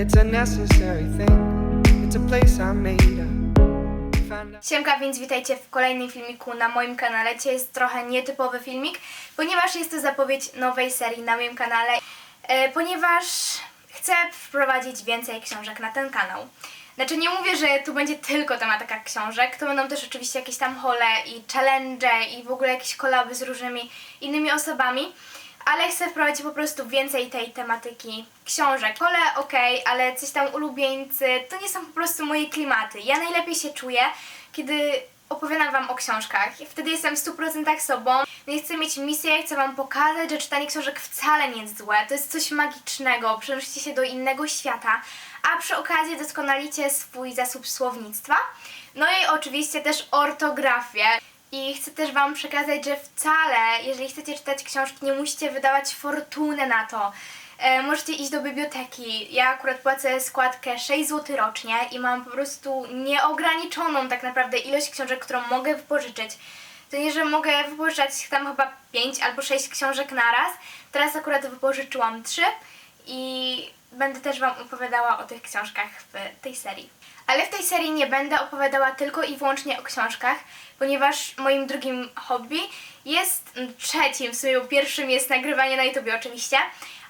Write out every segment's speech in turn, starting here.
It's a necessary thing. It's a place I made up. Siemka, więc witajcie w kolejnym filmiku na moim kanale. Dzisiaj jest trochę nietypowy filmik, ponieważ jest to zapowiedź nowej serii na moim kanale, e, ponieważ chcę wprowadzić więcej książek na ten kanał. Znaczy nie mówię, że tu będzie tylko tematyka książek, to będą też oczywiście jakieś tam hole i challenge i w ogóle jakieś kolaby z różnymi innymi osobami, ale chcę wprowadzić po prostu więcej tej tematyki książek. Hole okej, ale coś tam ulubieńcy, to nie są po prostu moje klimaty. Ja najlepiej się czuję, kiedy opowiadam wam o książkach. Wtedy jestem w 100% sobą. No i chcę mieć misję, chcę wam pokazać, że czytanie książek wcale nie jest złe. To jest coś magicznego, przenosicie się do innego świata, a przy okazji doskonalicie swój zasób słownictwa. No i oczywiście też ortografię. I chcę też Wam przekazać, że wcale, jeżeli chcecie czytać książki, nie musicie wydawać fortuny na to. E, możecie iść do biblioteki. Ja akurat płacę składkę 6 zł rocznie i mam po prostu nieograniczoną tak naprawdę ilość książek, którą mogę wypożyczyć. To nie, że mogę wypożyczać tam chyba 5 albo 6 książek na raz. Teraz akurat wypożyczyłam 3 i będę też Wam opowiadała o tych książkach w tej serii. Ale w tej serii nie będę opowiadała tylko i wyłącznie o książkach, ponieważ moim drugim hobby jest trzecim, w sumie pierwszym jest nagrywanie na YouTubie oczywiście,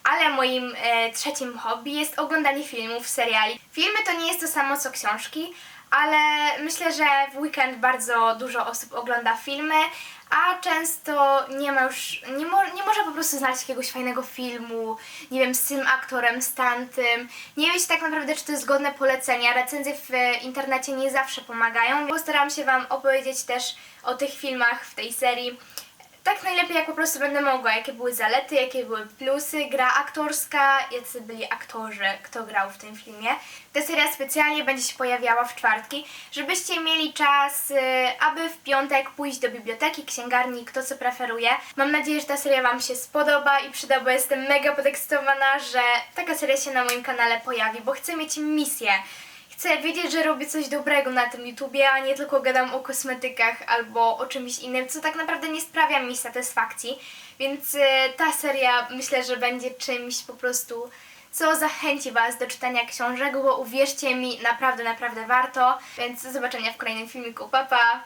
ale moim e, trzecim hobby jest oglądanie filmów, seriali. Filmy to nie jest to samo co książki, ale myślę, że w weekend bardzo dużo osób ogląda filmy, a często nie ma już, nie, mo, nie może po prostu znaleźć jakiegoś fajnego filmu, nie wiem, z tym aktorem, z tamtym. Nie wiecie tak naprawdę, czy to jest godne polecenia. Recenzje w internecie nie zawsze pomagają. Postaram się Wam opowiedzieć też o tych filmach w tej serii. Tak najlepiej jak po prostu będę mogła, jakie były zalety, jakie były plusy, gra aktorska, jacy byli aktorzy, kto grał w tym filmie. Ta seria specjalnie będzie się pojawiała w czwartki, żebyście mieli czas, y, aby w piątek pójść do biblioteki, księgarni, kto co preferuje. Mam nadzieję, że ta seria Wam się spodoba i przyda, bo jestem mega podekscytowana, że taka seria się na moim kanale pojawi, bo chcę mieć misję. Chcę wiedzieć, że robię coś dobrego na tym YouTubie, a nie tylko gadam o kosmetykach albo o czymś innym, co tak naprawdę nie sprawia mi satysfakcji. Więc y, ta seria myślę, że będzie czymś po prostu, co zachęci Was do czytania książek, bo uwierzcie mi, naprawdę, naprawdę warto. Więc do zobaczenia w kolejnym filmiku. Pa, pa!